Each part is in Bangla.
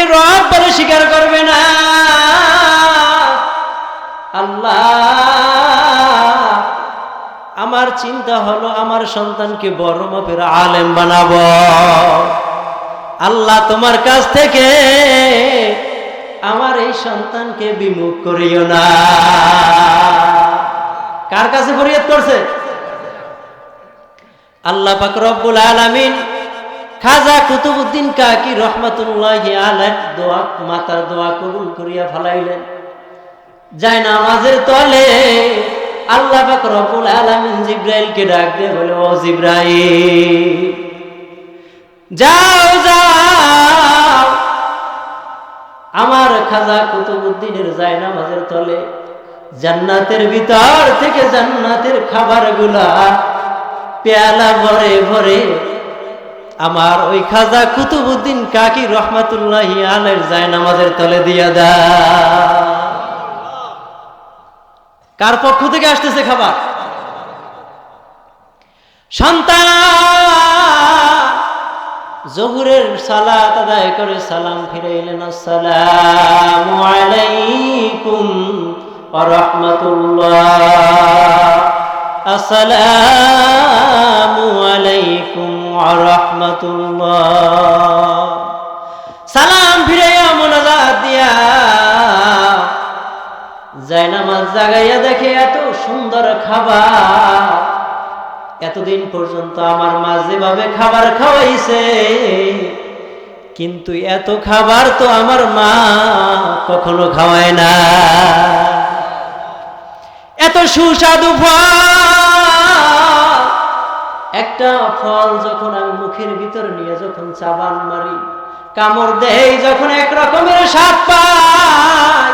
আমাকে রব বলে স্বীকার করবে না। আল্লাহ, আমার চিন্তা হলো আমার সন্তানকে বড় মাপের আলেম বানাবো। আল্লাহ তোমার কাছ থেকে আমার এই সন্তানকে বিমুখ করিও না। কার কাছে ফরিয়াদ করছে? আল্লাহ পাক রব্বুল আলামিন খাজা কুতুবুদ্দিন কাকি রহমাতুল্লাহ আলাই দোয়া, মাতার দোয়া কবুল করিয়া ফালাইলেন। যায় নামাজের তলে আল্লাহ পাক রব্বুল আলামিন জিব্রাইলকে ডাক বলে, ও জিব্রাইল, যাও যাও। আমার খাজা কুতুবুদ্দিনের যায় নামাজের তলে জান্নাতের ভিতর থেকে জান্নাতের খাবারগুলা পেয়ালা ভরে ভরে আমার ওই খাজা কুতুবুদ্দিন কাকি রহমাতুল্লাহ আলের যায় নামাজের তলে দিয়া দা কার পক্ষ থেকে আসতেছে খাবার? সন্তান! জহুরের সালাত আদায় করে সালাম ফিরাইলেন আসসালামু আলাইকুম রাহমাতুল্লাহ। আসসালামু আলাইকুম রাহমাতুল্লাহ সালাম ফিরাইয়া মোনাজাত দিয়া জায়নামাজ জাগাইয়া দেখে এত সুন্দর খাবার। এতদিন পর্যন্ত আমার মা যেভাবে খাবার খাওয়াইছে, কিন্তু এত খাবার তো আমার মা কখনো খাওয়ায় না। এত সুস্বাদু ফল একটা ফল যখন আমি মুখের ভিতর নিয়ে যখন চাবান মারি, কামড় দেই যখন এক রকমের পাই,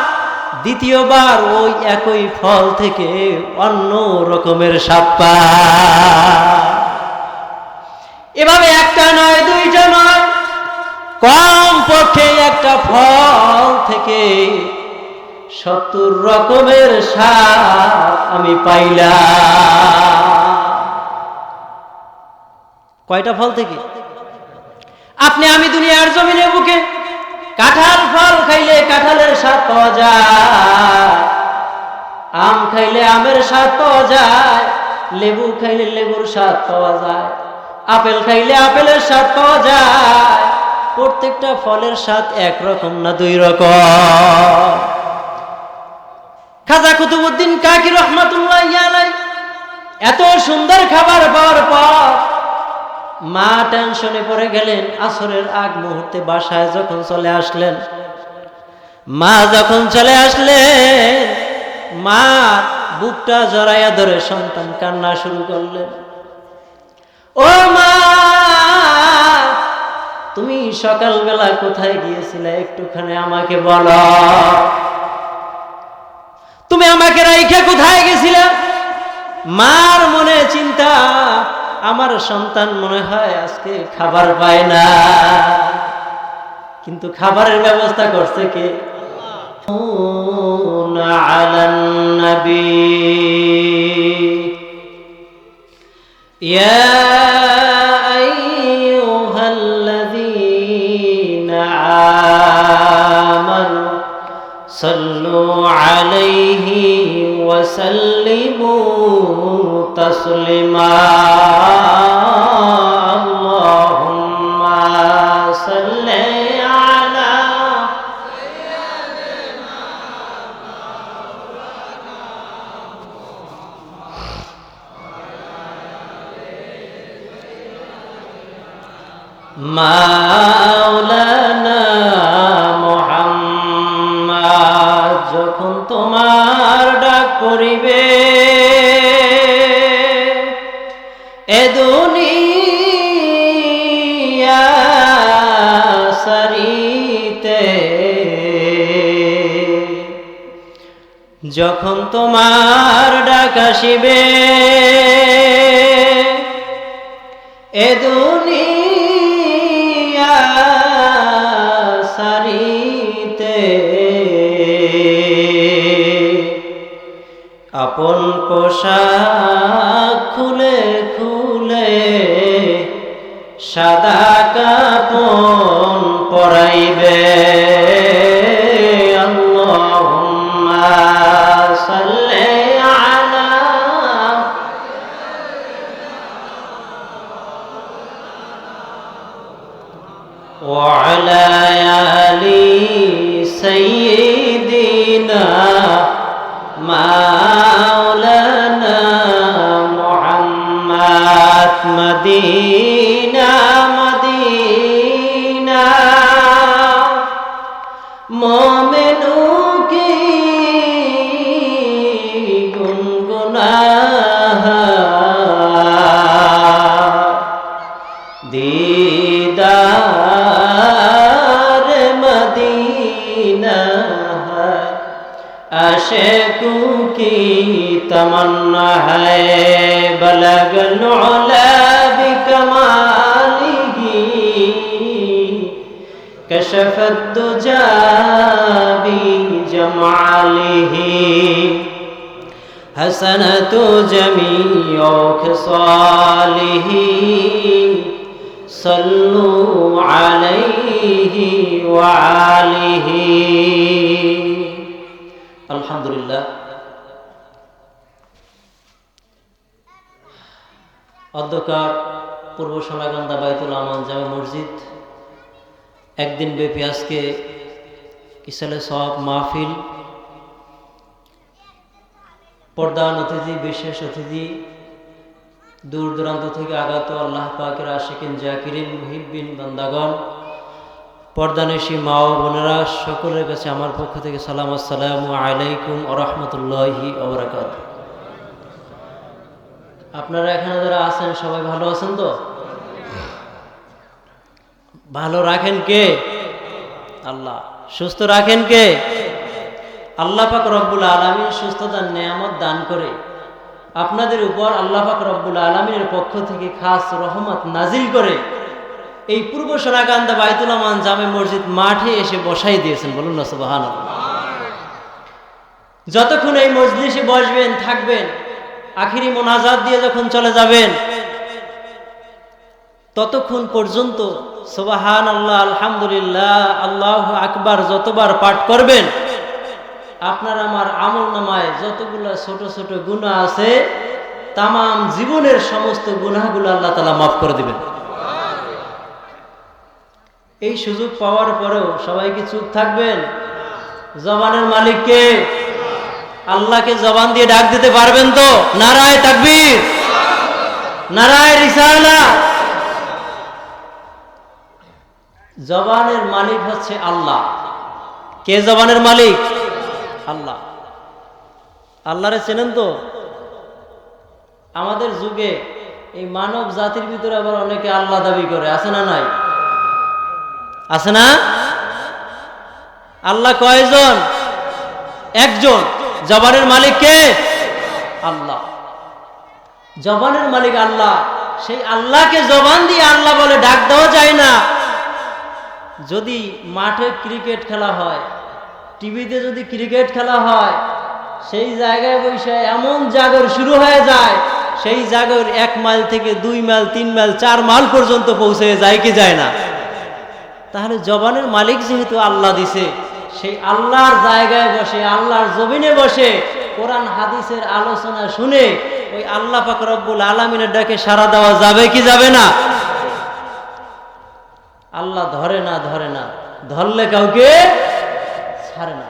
দ্বিতীয়বার ওই একই ফল থেকে অন্য রকমের পাই। এভাবে একটা নয়, দুইটা নয় কম পক্ষে একটা ফল থেকে সত্তর রকমের স্বাদ আমি পাইলাম। কয়টা ফল থেকে? আপনি আমি দুনিয়ার জমিনে বুকে কাঁঠাল ফল খাইলে কাঁঠালের স্বাদ পাওয়া যায়। আম খাইলে আমের স্বাদ পাওয়া যায়, লেবু খাইলে লেবুর স্বাদ পাওয়া যায়, আপেল খাইলে আপেলের স্বাদ পাওয়া যায়। প্রত্যেকটা ফলের স্বাদ একরকম না দুই রকম। খাজা কুতুবুদ্দিন কাকি রহমাতুল্লাহ এত সুন্দর খাবার পাওয়ার পর মা টেনশনে পড়ে গেলেন। আসরের আগ মুহূর্তে বাসায় যখন চলে আসলেন, মা যখন চলে আসলেন, মা বুকটা জড়াইয়া ধরে সন্তান কান্না শুরু করলেন। ও মা, তুমি সকালবেলা কোথায় গিয়েছিলে? একটুখানি আমাকে বলো। তুমি আমাকে রাইখে কোথায় গেছিলে? মার মনে চিন্তা আমার সন্তান মনে হয় আজকে খাবার পায় না কিন্তু খাবারের ব্যবস্থা করছে কে আলান নবী يا أيها الذين آمنوا صلوا عليه وسلموا تسليما যখন তোমার ডাক আসিবে এ দুনিয়া সারিতে আপন পোশাক খুলে খুলে সাদা وعلى آل سيدنا محمد تمنى ہے بلغ العلا بکماله كشف الدجى بجمعاله حسنة جميع خصاله صلوا عليه وعليه الحمد لله অধ্যকার পূর্ব সময়গন্ধা বাইতুল আমান জামে মসজিদ। একদিন ব্যাপী আজকে ইসালে সব মাহফিল। পর্দান অতিথি, বিশেষ অতিথি, দূর দূরান্ত থেকে আগত আল্লাহ পাকের আশিকিন জাকিরিন মুহিবিন বান্দাগণ পর্দানেশি মা ও বোনেরা, সকলের কাছে আমার পক্ষ থেকে সালাম, আসসালামু আলাইকুম ও রহমতুল্লাহি ওবরাকাত আপনারা এখানে যারা আছেন, সবাই ভালো আছেন তো? ভালো রাখেন কে? আল্লাহ। সুস্থ রাখেন কে? আল্লাহ পাক রব্বুল আলমীর সুস্থতার নিয়ামত দান করে আপনাদের উপর আল্লাহ পাক রব্বুল আলমীর পক্ষ থেকে খাস রহমত নাজিল করে এই পূর্ব সোনাকান্দা বাইতুল আমান জামে মসজিদ মাঠে এসে বসাই দিয়েছেন। বলুন না সুবাহান যতক্ষণ এই মজলিসে বসবেন, থাকবেন আখিরি মোনাজাত দিয়ে যখন চলে যাবেন, ততক্ষণ পর্যন্ত সোবাহান আল্লাহ আলহামদুলিল্লাহ, আল্লাহ আকবার যতবার পাঠ করবেন, আপনার আমার আমল নামায় যতগুলো ছোট ছোট গুণা আছে তাম জীবনের সমস্ত গুণাগুলো আল্লাহ তালা মাফ করে দিবেন। এই সুযোগ পাওয়ার পরেও সবাই কি চুপ থাকবেন? জবানের মালিককে আল্লাহকে জবান দিয়ে ডাক দিতে পারবেন তো? নারায় তাকবীর। নারায় রিসালা। জবানের মালিক হচ্ছে আল্লাহ। কে জবানের মালিক? আল্লাহ। আল্লাহরে চেনেন তো? আমাদের যুগে এই মানব জাতির ভিতরে আবার অনেকে আল্লাহ দাবি করে, আছে না নাই? আছে না? আল্লাহ কয়জন? একজন। জবানের মালিক কে? আল্লাহ। জবানের মালিক আল্লাহ। সেই আল্লাহকে জবান দিয়ে আল্লাহ বলে, ডাক দেওয়া যায় না। যদি মাঠে ক্রিকেট খেলা হয়, টিভিতে যদি ক্রিকেট খেলা হয়, সেই জায়গায় বসে এমন জাগর শুরু হয়ে যায়, সেই জাগর এক মাইল থেকে দুই মাইল, তিন মাইল, চার মাইল পর্যন্ত পৌঁছে যায় কি যায় না? তাহলে জবানের মালিক যেহেতু আল্লাহ দিছে সেই আল্লাহর জায়গায় বসে, আল্লাহর জমিনে বসে কোরআন, হাদিসের আলোচনা শুনে ওই আল্লাহ পাক রব্বুল আলমিনের ডাকে সারা দেওয়া যাবে কি যাবে না? আল্লাহ ধরে না ধরে না, ধরলে কাউকে ছাড়ে না।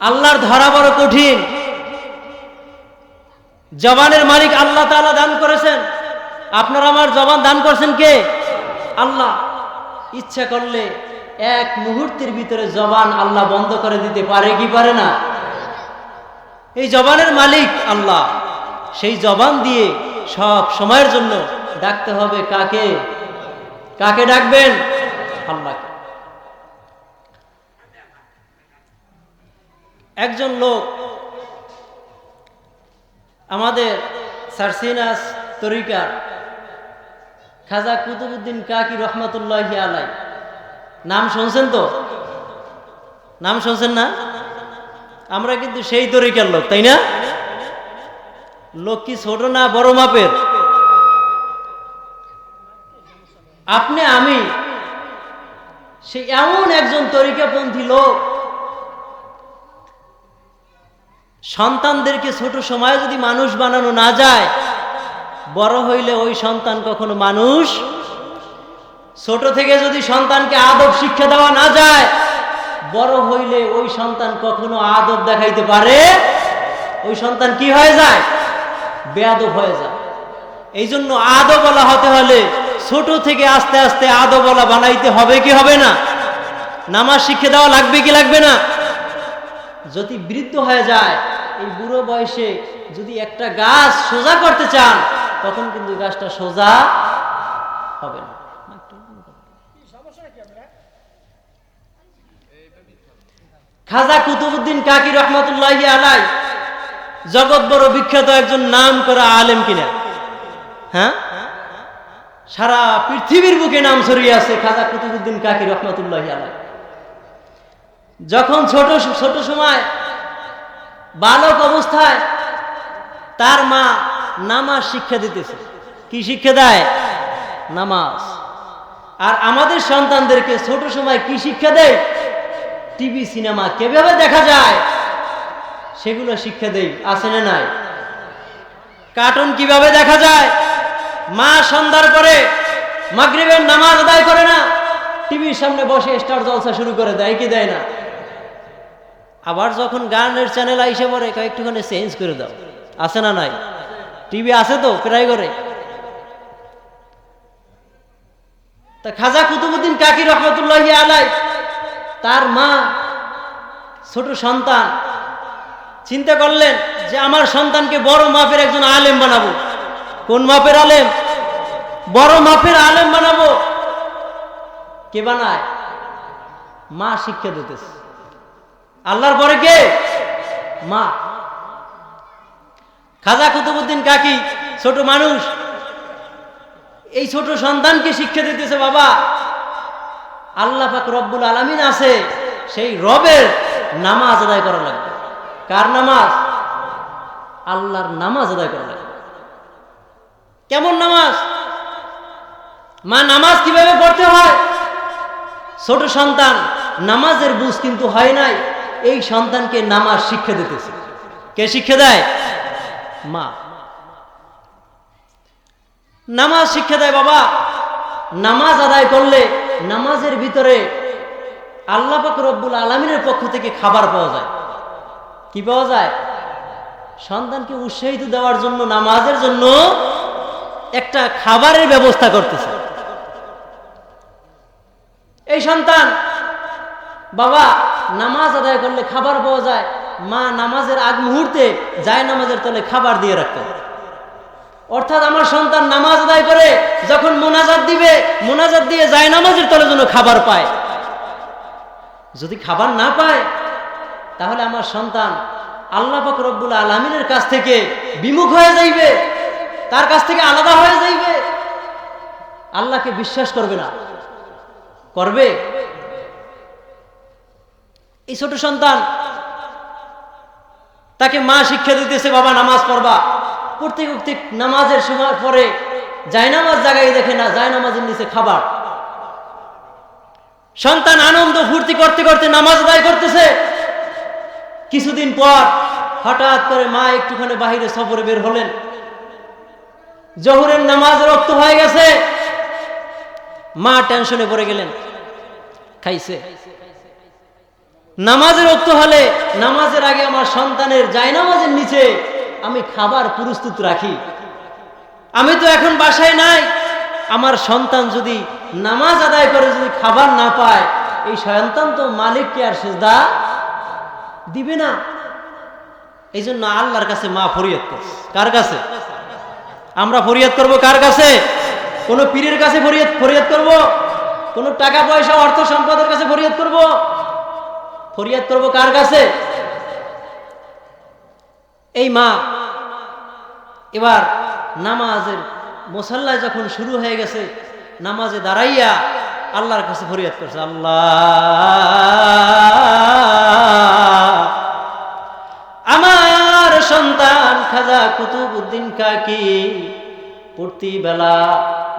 আল্লাহর ধরা বড় কঠিন। জবানের মালিক আল্লাহ তাআলা দান করেছেন। আপনার আমার জবান দান করছেন কে? আল্লাহ। ইচ্ছা করলে এক মুহূর্তের ভিতরে জবান আল্লাহ বন্ধ করে দিতে পারে কি পারে না? এই জবানের মালিক আল্লাহ। সেই জবান দিয়ে সব সময়ের জন্য ডাকতে হবে কাকে? কাকে ডাকবেন? আল্লাহকে। একজন লোক আমাদের সারসিনাস তরিকার খাজা কুতুবুদ্দিন কাকি রহমতুল্লাহ আলাই নাম শুনছেন তো? নাম শুনছেন না? আমরা কিন্তু সেই তরিকার লোক, তাই না? লোক কি ছোট না বড় মাপের? আপনি, আমি সে এমন একজন তরিকাপন্থী লোক। সন্তানদেরকে ছোট সময় যদি মানুষ বানানো না যায়, বড় হইলে ওই সন্তান কখনো মানুষ ছোট থেকে যদি সন্তানকে আদব শিক্ষা দেওয়া না যায়, বড় হইলে ওই সন্তান কখনো আদব দেখাইতে পারে? ওই সন্তান কি হয়ে যায়? বেয়াদব হয়ে যায়। এই জন্য আদবলা হতে হলে ছোট থেকে আস্তে আস্তে আদবলা বানাইতে হবে কি হবে না? নামাজ শিক্ষা দেওয়া লাগবে কি লাগবে না? যদি বৃদ্ধ হয়ে যায়, এই বুড়ো বয়সে যদি একটা গাছ সোজা করতে চান, তখন কিন্তু গাছটা সোজা হবে না। খাজা কুতুবুদ্দিন কাকি রহমতুল্লাহ আলাই, জগৎ বড় বিখ্যাত একজন নাম করা আলেম কিনা? হ্যাঁ? সারা পৃথিবীর বুকে নাম ছড়িয়ে আছে খাজা কুতুবুদ্দিন কাকি রহমতুল্লাহ আলাই। যখন ছোট ছোট সময় বালক অবস্থায় তার মা নামাজ শিক্ষা দিতেছে। কি শিক্ষা দেয়? নামাজ। আর আমাদের সন্তানদেরকে ছোট সময় কি শিক্ষা দেয়? টিভি, সিনেমা কীভাবে দেখা যায়? সেগুলো শিক্ষা দেই, আছে না নাই? কার্টুন কীভাবে দেখা যায়? মা সন্ধ্যার পরে মাগরিবের নামাজ আদায় করে না? টিভির সামনে বসে স্টার জলসা শুরু করে দেয় কি দেয় না? আবার যখন গানের চ্যানেল আইসে পরে একটুখানি চেঞ্জ করে দাও। আছে না নাই? টিভি আছে তো, প্রায় করে তা খাজা কুতুবুদ্দিন কাকি রহমতুল্লাহ আলাই তার মা, ছোট সন্তান, চিন্তা করলেন যে আমার সন্তানকে বড় মাপের একজন আলেম বানাবো। কোন মাপের আলেম? বড় মাপের আলেম বানাবো। কে বানায়? মা শিক্ষা দিতেছে। আল্লাহর পরে কে? মা। খাজা কুতুবুদ্দিন কাকি, ছোট মানুষ, এই ছোট সন্তানকে শিক্ষা দিতেছে বাবা। আল্লাহ পাক রব্বুল আলমিন আছে, সেই রবের নামাজ আদায় করা লাগবে। কার নামাজ? আল্লাহর নামাজ আদায় করা লাগবে। কেমন নামাজ? মা, নামাজ কীভাবে পড়তে হয়? ছোট সন্তান, নামাজের বুঝ কিন্তু হয় নাই, এই সন্তানকে নামাজ শিক্ষা দিতেছে। কে শিক্ষা দেয়? মা। নামাজ শিক্ষা দেয় বাবা। নামাজ আদায় করলে নামাজের ভিতরে আল্লাহ পাক রব্বুল আলমিনের পক্ষ থেকে খাবার পাওয়া যায়। কি পাওয়া যায়? সন্তানকে উৎসাহিত দেওয়ার জন্য, নামাজের জন্য একটা খাবারের ব্যবস্থা করতেছে। এই সন্তান, বাবা, নামাজ আদায় করলে খাবার পাওয়া যায়, মা নামাজের আগ মুহূর্তে যায় নামাজের তলে খাবার দিয়ে রাখতেন। অর্থাৎ আমার সন্তান নামাজ আদায় করে, যখন মোনাজাত দিবে, মোনাজাত দিয়ে যায় নামাজের তলে যেন খাবার পায়। যদি খাবার না পায়, তাহলে আমার সন্তান আল্লাহ পাক রব্বুল আলমিনের কাছ থেকে বিমুখ হয়ে যাইবে, তার কাছ থেকে আলাদা হয়ে যাইবে। আল্লাহকে বিশ্বাস করবে না। করবে? এই ছোট সন্তান তাকে মা শিক্ষা দিতেছে, বাবা, নামাজ পড়বা। পড়তে উঠতে নামাজের সময় পরে যায় নামাজ জায়গায় দেখে না, যায় নামাজের নিচে খাবার। সন্তান আনন্দ ফুর্তি করতে করতে নামাজ আদায় করতেছে। কিছুদিন পর হঠাৎ করে মা একটুখানি বাহিরে সফরে বের হলেন। জহুরের নামাজ রক্ত হয়ে গেছে। মা টেনশনে পড়ে গেলেন। খাইছে। নামাজের রক্ত হলে নামাজের আগে আমার সন্তানের যায় নামাজের নিচে আমি খাবার প্রস্তুত রাখি। আমি তো এখন বাসায় নাই। আমার সন্তান যদি নামাজ আদায় করে, যদি খাবার না পায়, এই সন্তান তো মালিককে আর সেজদা দিবে না। এই জন্য আল্লাহর কাছে মা ফরিয়াদ করছে। কার কাছে? আমরা ফরিয়াদ করব কার কাছে? কোন পীরের কাছে ফরিয়াদ ফরিয়াদ করব? কোন টাকা পয়সা, অর্থ সম্পদের কাছে ফরিয়াদ করব? ফরিয়াদ করব কার কাছে? এই মা, এবার নামাজের মোসাল্লায় যখন শুরু হয়ে গেছে, নামাজে দাঁড়াইয়া আল্লাহর কাছে ফরিয়াদ করছে, আল্লাহ, আমার সন্তান খাজা কুতুবুদ্দিন কাকি প্রতি বেলা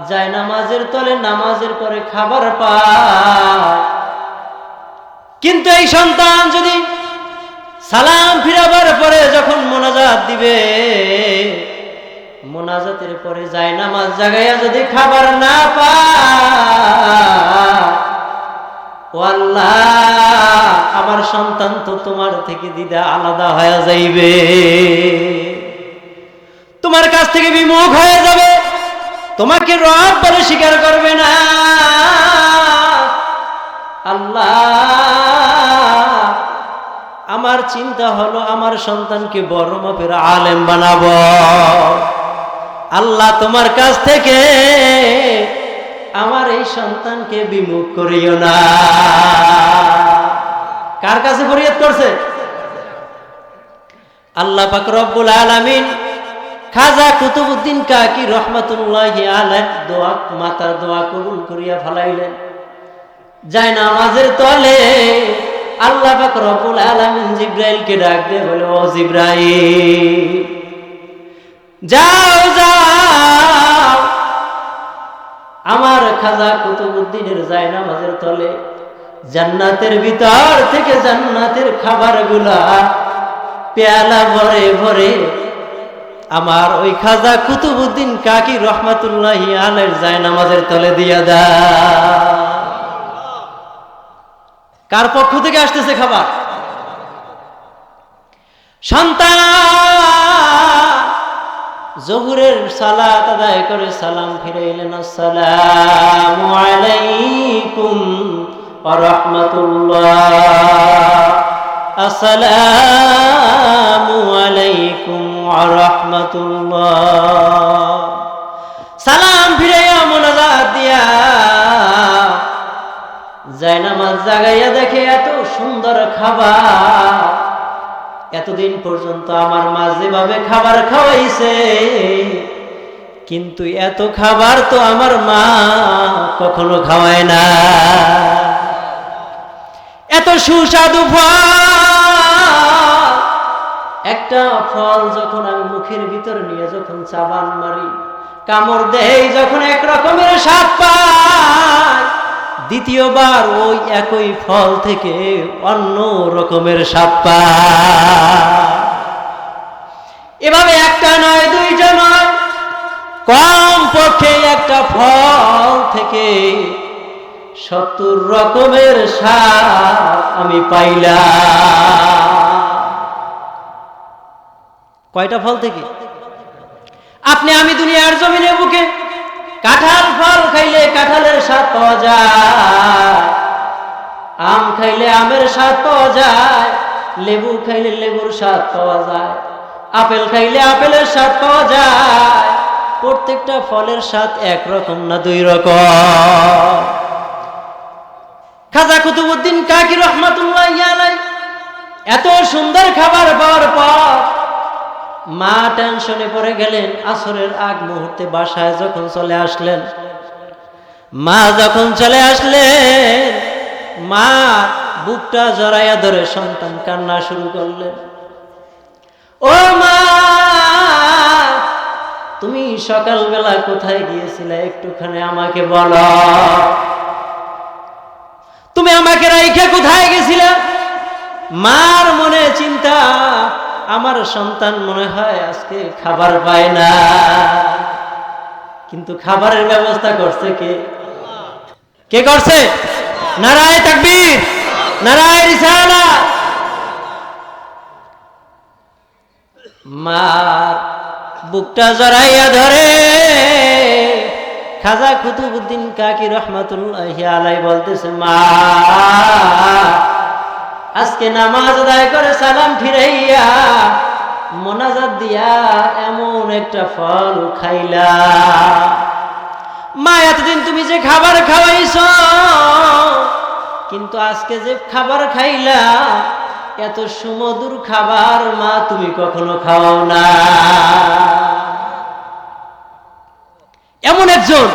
যায় নামাজের তলে, নামাজের পরে খাবার পায়। কিন্তু এই সন্তান যদি সালাম ফিরাবার পরে যখন মোনাজাত দিবে, মোনাজাতের পরে যায় নামাজ জাগাইয়া যদি খাবার না আল্লাহ, আমার সন্তান তো তোমার থেকে দিদা আলাদা হয়ে যাইবে। তোমার কাছ থেকে বিমুখ হয়ে যাবে। তোমাকে রব বলে স্বীকার করবে না। আল্লাহ আমার চিন্তা হলো আমার সন্তানকে বড় মাপের আলেম বানাবো। আল্লাহ তোমার কাছ থেকে আমার এই সন্তানকে বিমুখ করিও না। কার কাছে ফরিয়াদ করছে? আল্লাহ পাক রব্বুল আলামিন খাজা কুতুবউদ্দিন কাকি রহমাতুল্লাহি আলাইহি দোয়া, মাতার দোয়া কবুল করিয়া ফলাইলেন। যায় নামাজের তলে আল্লাহ পাক রব্বুল জিব্রাইলকে ডাক বলে, ও যাও যাও। আমার খাজা কুতুবউদ্দিনের যায় নামাজের তলে জান্নাতের ভিতর থেকে জান্নাতের খাবারগুলা পেয়ালা ভরে ভরে আমার ওই খাজা কুতুবুদ্দিন কাকি রহমাতুল্লাহ আলের যায় নামাজের তলে দিয়া দা কার পক্ষ থেকে আসতেছে খাবার? সন্তান! জহুরের সালাত আদায় করে সালাম ফিরাইলেন আসসালামু আলাইকুম রাহমাতুল্লাহ। আসসালামু আলাইকুম রাহমাতুল্লাহ। সালাম ফিরাইয়া জাগাইয়া দেখে এত সুন্দর খাবার। এতদিন পর্যন্ত আমার মা যেভাবে খাবার খাওয়াইছে, কিন্তু এত খাবার তো আমার মা কখনো খাওয়ায় না। এত সুস্বাদু একটা ফল যখন আমি মুখের ভিতর নিয়ে যখন চাবান মারি, কামড় দেই যখন এক রকমের স্বাদ পাই দ্বিতীয়বার ওই একই ফল থেকে অন্য রকমের স্বাদ এভাবে একটা নয়, দুইটা নয় কম পক্ষে একটা ফল থেকে সত্তর রকমের স্বাদ আমি পাইলাম। কয়টা ফল থেকে? আপনি আমি দুনিয়ার জমিনে বুকে কাঁঠাল ফল খাইলে কাঁঠালের স্বাদ পাওয়া যায়। আম খাইলে আমের স্বাদ পাওয়া যায়। লেবু খাইলে লেবুর স্বাদ পাওয়া যায়। আপেল খাইলে আপেলের স্বাদ পাওয়া যায়। প্রত্যেকটা ফলের স্বাদ একরকম না দুই রকম। খাজা কুতুবুদ্দিন কাকি রহমাতুল্লাহ এত সুন্দর খাবার পাওয়ার পর মা টেনশনে পড়ে গেলেন। আসরের আগ মুহূর্তে বাসায় যখন চলে আসলেন, মা যখন চলে আসলেন, মা বুকটা জড়াইয়া ধরে সন্তান কান্না শুরু করলেন। ও মা, তুমি সকালবেলা কোথায় গিয়েছিলে একটুখানি আমাকে বলো। তুমি আমাকে রাইখে কোথায় গেছিলে? মার মনে চিন্তা আমার সন্তান মনে হয় আজকে খাবার পায় না। কিন্তু খাবারের ব্যবস্থা করছে কে? কে করছে? নারায় তাকবীর, নারায় রিসালা। মার বুকটা জড়াইয়া ধরে। খাজা কুতুবুদ্দিন কাকি রহমাতুল্লাহ আলাই বলতেছে, মা আজকে নামাজ আদায় করে সালাম ফিরাইয়া মোনাজাত দিয়া এমন একটা ফল খাইলা। মা, এতদিন তুমি যে খাবার খাওয়াইছ, কিন্তু আজকে যে খাবার খাইলা, এত সুমধুর খাবার মা তুমি কখনো খাওয়াও না। এমন একজন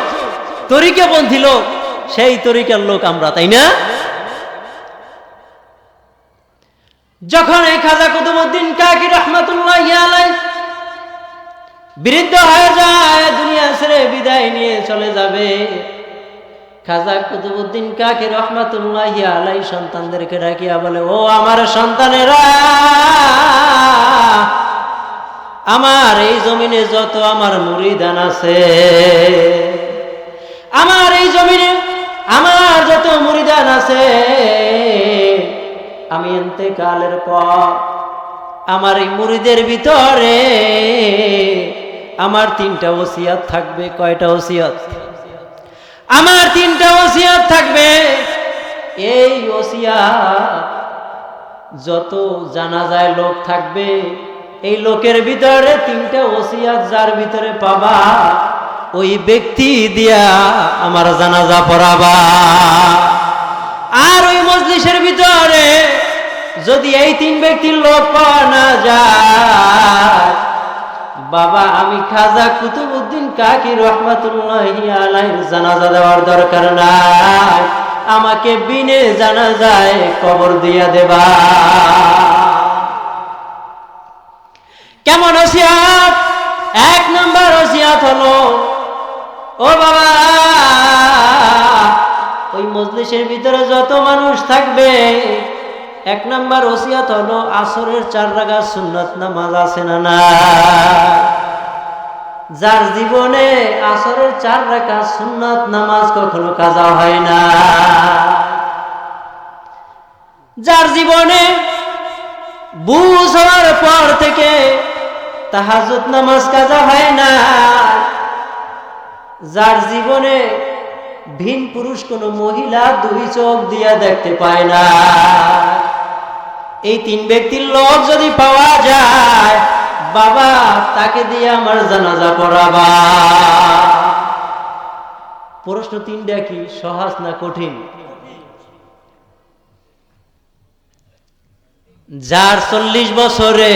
তরিকাপন্থী লোক, সেই তরিকার লোক আমরা, তাই না? যখন এই খাজা কুতুবুদ্দিন কাকি রহমাতুল্লাহ বৃদ্ধ হয়ে যায়, দুনিয়া ছেড়ে বিদায় নিয়ে চলে যাবে। খাজা কুতুবুদ্দিন কাকি আলাই সন্তানদেরকে ডাকিয়া বলে, ও আমার সন্তানেরা, আমার এই জমিনে যত আমার মুড়িদান আছে, আমার এই জমিনে আমার যত মুড়িদান আছে আমি এতেকালের পর আমার এই মুড়িদের ভিতরে আমার তিনটা ওসিয়াত থাকবে, কয়টা ওসিয়াত? আমার তিনটা ওসিয়াত থাকবে। এই ওসিয়াত যত জানা যায় লোক থাকবে, এই লোকের ভিতরে তিনটা ওসিয়াত যার ভিতরে পাবা, ওই ব্যক্তি দিয়া আমার জানাজা পড়াবা। আর ওই মজলিসের ভিতরে যদি এই তিন ব্যক্তির লোক পাওয়া না যায়, বাবা, আমি খাজা কুতুবুদ্দিন কাকি রহমাতুল্লাহ জানাজা দেওয়ার দরকার নাই। আমাকে বিনে জানা যায় কবর দিয়া দেবা। কেমন ওসিয়াত? এক নম্বর ওসিয়াত হলো, ও বাবা ওই মজলিসের ভিতরে যত মানুষ থাকবে, এক নাম্বার ওসিয়াত হলো আসরের চার রাগা সুন্নত নামাজ আছে না না? যার জীবনে আসরের চার রাখা সুন্নত নামাজ কখনো কাজা হয় না। যার জীবনে বুঝ হওয়ার পর থেকে তাহাজুদ নামাজ কাজা হয় না। যার জীবনে ভিন পুরুষ কোন মহিলা দুই চোখ দিয়া দেখতে পায় না। এই তিন ব্যক্তির লোক যদি পাওয়া যায়, বাবা তাকে দিয়ে আমার জানাজা পড়াবা। প্রশ্ন তিনটা কি? সহজ না কঠিন? যার চল্লিশ বছরে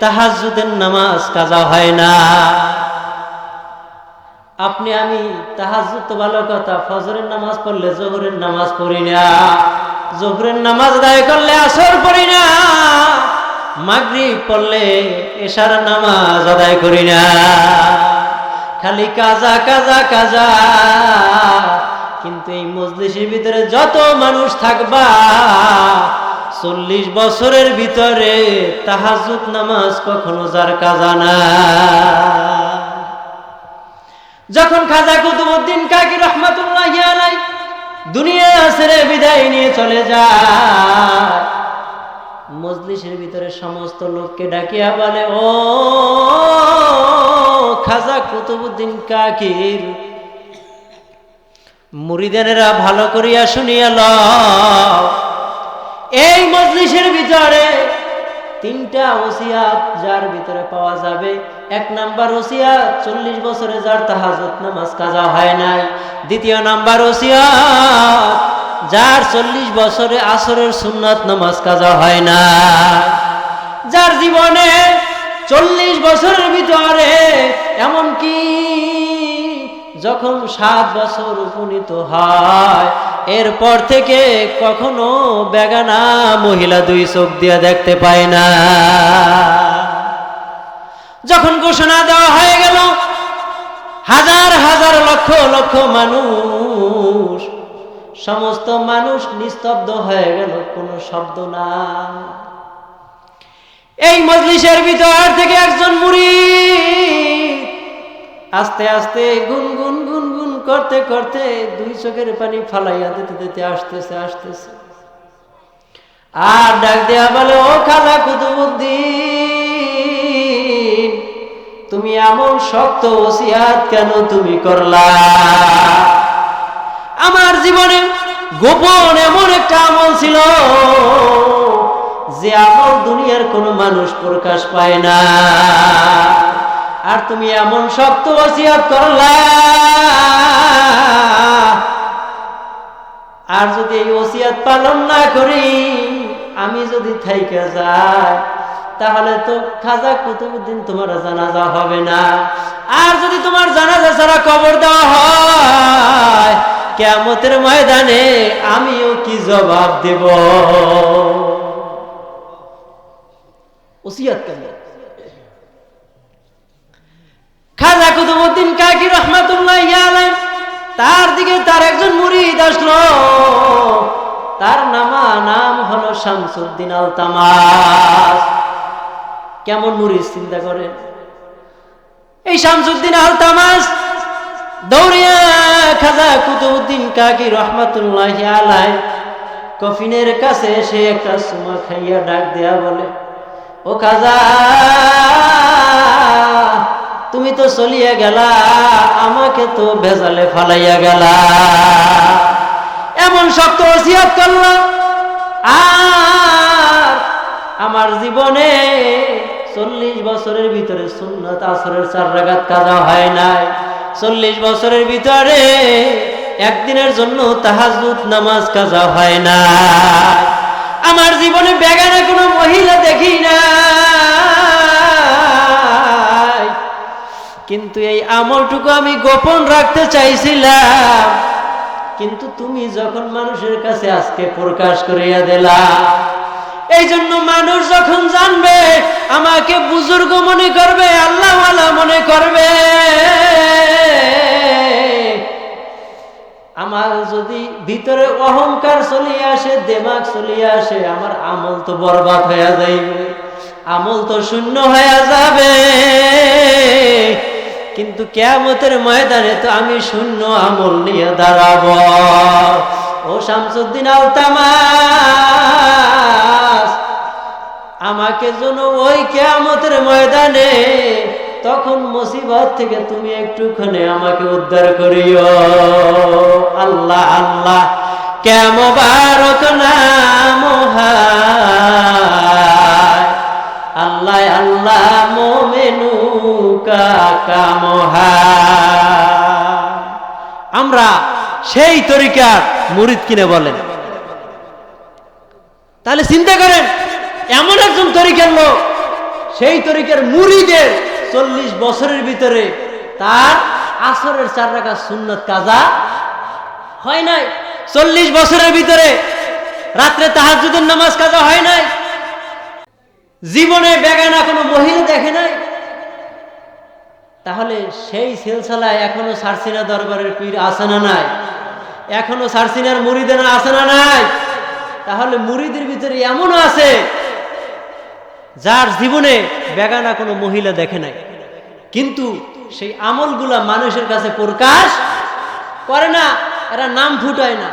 তাহাজুদের নামাজ কাজা হয় না। আপনি, আমি তাহাজুদ তো ভালো কথা, ফজরের নামাজ পড়লে জোহরের নামাজ পড়ি না। জোহরের নামাজ আদায় করলে আসর পড়ি না। মাগরিব পড়লে এশার নামাজ আদায় করি না। খালি কাজা কাজা কাজা। কিন্তু এই মজলিসের ভিতরে যত মানুষ থাকবা, চল্লিশ বছরের ভিতরে তাহাজুদ নামাজ কখনো যার কাজা না যখন খাজা কুতুবুদ্দিন কাকি রহমাতুল্লাহ আলাই দুনিয়া ছেড়ে বিদায় নিয়ে চলে যায়, মজলিসের ভিতরে সমস্ত লোককে ডাকিয়া বলে, ও খাজা কুতুবুদ্দিন কাকির, মুরিদানেরা ভালো করিয়া শুনিয়া ল এই মজলিসের ভিতরে তিনটা ওসিয়াত যার ভিতরে পাওয়া যাবে। এক নাম্বার ওসিয়াত, চল্লিশ বছরে যার তাহাজত নামাজ কাজা হয় নাই। দ্বিতীয় নাম্বার ওসিয়াত, যার চল্লিশ বছরে আসরের সুন্নাত নামাজ কাজা হয় না যার জীবনে চল্লিশ বছরের ভিতরে এমনকি যখন সাত বছর উপনীত হয়, এরপর থেকে কখনো বেগানা মহিলা দুই চোখ দিয়ে দেখতে পায় না। যখন ঘোষণা দেওয়া হয়ে গেল, হাজার হাজার লক্ষ লক্ষ মানুষ, সমস্ত মানুষ নিস্তব্ধ হয়ে গেল, কোনো শব্দ না এই মজলিসের ভিতর থেকে একজন মুড়ি আস্তে আস্তে গুন গুন গুন গুন করতে করতে দুই চোখের পানি ফালাইয়া দিতে দিতে আসতেছে আসতেছে। আর ডাক দেয়া বলে, ও খালা কুতুবুদ্দিন, তুমি এমন শক্ত ওসিয়াত কেন তুমি করলা? আমার জীবনে গোপন এমন একটা আমল ছিল যে আমল দুনিয়ার কোনো মানুষ প্রকাশ পায় না। আর তুমি এমন শক্ত ওসিয়াত করলা। আর যদি এই ওসিয়াত পালন না করি, আমি যদি থাইকে যাই, তাহলে তো খাজা কুতুবুদ্দিন তোমার জানাজা হবে না। আর যদি তোমার জানাজা ছাড়া কবর দেওয়া হয় কেমতের ময়দানে আমিও কি জবাব দেব? ওসিয়াত কেন খাজা কুতুবুদ্দিন কাকি রহমাতুল্লাহ তার দিকে তার একজন মুরিদ আসলো। তার নামা নাম হলো শামসুদ্দিন আল তামাস কেমন মুরিদ চিন্তা করেন? এই শামসুদ্দিন আল তামাস দৌড়িয়া খাজা কুতুবুদ্দিন কাকি রহমাতুল্লাহ আলাই কফিনের কাছে এসে একটা সুমা খাইয়া ডাক দেয়া বলে, ও খাজা তুমি তো চলিয়া গেলা, আমাকে তো ভেজালে ফালাইয়া গেলা। এমন শক্ত ওসিয়াত করলা। আর আমার জীবনে চল্লিশ বছরের ভিতরে সুন্নত আসরের চার রাগাত কাজা হয় নাই। চল্লিশ বছরের ভিতরে একদিনের জন্য তাহাজুদ নামাজ কাজা হয় না আমার জীবনে বেগানা কোনো মহিলা দেখি না কিন্তু এই আমলটুকু আমি গোপন রাখতে চাইছিলাম। কিন্তু তুমি যখন মানুষের কাছে আজকে প্রকাশ করিয়া দিলা এই জন্য মানুষ যখন জানবে, আমাকে বুজুর্গ মনে করবে, আল্লাহওয়ালা মনে করবে। আমার যদি ভিতরে অহংকার চলিয়ে আসে দেমাগ চলিয়ে আসে, আমার আমল তো বরবাদ হয়ে যাইবে, আমল তো শূন্য হয়ে যাবে। কিন্তু কেয়ামতের ময়দানে তো আমি শূন্য আমল নিয়ে দাঁড়াব। ও শামসুদ্দিন আমাকে যেন ওই কেয়ামতের ময়দানে তখন মুসিবত থেকে তুমি একটুখানি আমাকে উদ্ধার করিও। আল্লাহ আল্লাহ কেমবারক নাম আল্লাহ আল্লাহ কাম আমরা সেই তরিকার মুরিদ কিনে বলেন। তাহলে চিন্তা করেন, এমন একজন তরিকার লোক, সেই তরিকার মুড়িদের চল্লিশ বছরের ভিতরে তার আসরের চার রাখা সুন্নত কাজা হয় নাই? চল্লিশ বছরের ভিতরে রাত্রে তাহাজুদের নামাজ কাজা হয় নাই? জীবনে বেগানা কোনো মহিলা দেখে নাই? তাহলে সেই সিলসিলায় এখনও সারসিনা দরবারের পীর আছে না নাই? এখনও সারসিনার মুড়িদেনা আছে না নাই? তাহলে মুড়িদের ভিতরে এমনও আছে যার জীবনে বেগানা কোনো মহিলা দেখে নাই। কিন্তু সেই আমলগুলা মানুষের কাছে প্রকাশ করে না, এরা নাম ফুটায় না।